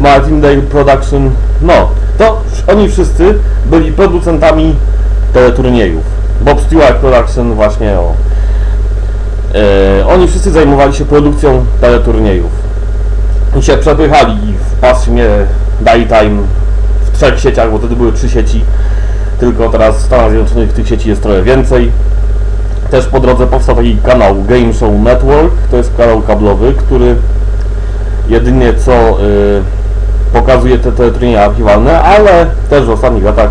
Martindale Production, no, to oni wszyscy byli producentami teleturniejów. Bob Stewart Production właśnie o. E, oni wszyscy zajmowali się produkcją teleturniejów. I się przepychali w pasmie daytime w trzech sieciach, bo wtedy były trzy sieci. Tylko teraz w Stanach Zjednoczonych tych sieci jest trochę więcej. Też po drodze powstał taki kanał Game Show Network, to jest kanał kablowy, który jedynie co y, pokazuje te teleturnieje archiwalne, ale też w ostatnich latach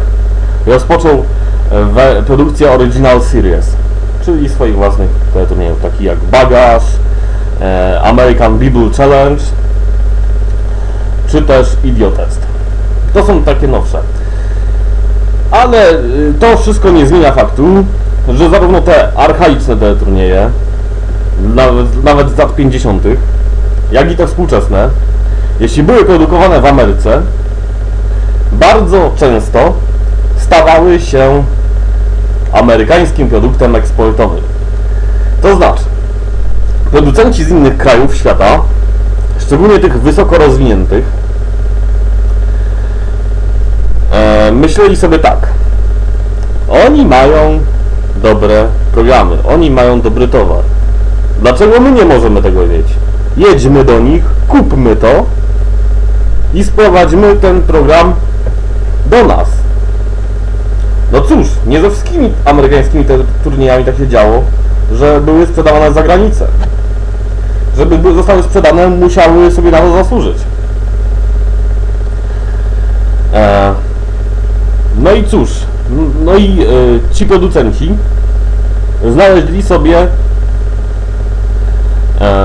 rozpoczął e, produkcję Original Series, czyli swoich własnych teleturniejów, takich jak Bagaż, e, American Bible Challenge, czy też Idiotest. To są takie nowsze. Ale y, to wszystko nie zmienia faktu, że zarówno te archaiczne teleturnieje, nawet, nawet z lat 50., jak i te współczesne, jeśli były produkowane w Ameryce, bardzo często stawały się amerykańskim produktem eksportowym. To znaczy, producenci z innych krajów świata, szczególnie tych wysoko rozwiniętych, e, myśleli sobie tak. Oni mają dobre programy, oni mają dobry towar. Dlaczego my nie możemy tego mieć? Jedźmy do nich, kupmy to i sprowadźmy ten program do nas. No cóż, nie ze wszystkimi amerykańskimi turniejami tak się działo, że były sprzedawane za granicę. Żeby by- zostały sprzedane, musiały sobie na to zasłużyć. E, no i cóż, no i e, ci producenci znaleźli sobie,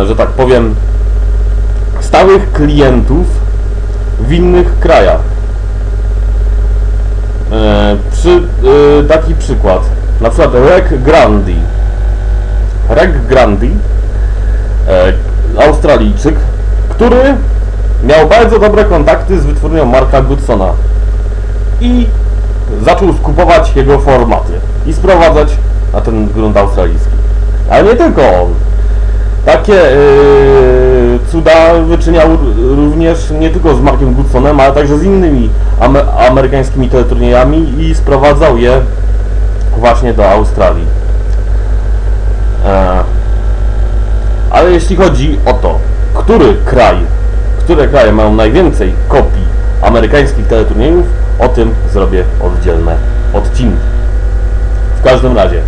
że tak powiem, stałych klientów w innych krajach. E, przy, e, taki przykład, na przykład Reg Grandi. Reg Grandi, e, Australijczyk, który miał bardzo dobre kontakty z wytwórnią Marka Goodsona i zaczął skupować jego formaty i sprowadzać na ten grunt australijski. Ale nie tylko on. Takie yy, cuda wyczyniał również nie tylko z Markiem Goodsonem, ale także z innymi ame- amerykańskimi teleturniejami i sprowadzał je właśnie do Australii. E, ale jeśli chodzi o to, który kraj, które kraje mają najwięcej kopii amerykańskich teleturniejów, o tym zrobię oddzielne odcinki. W każdym razie,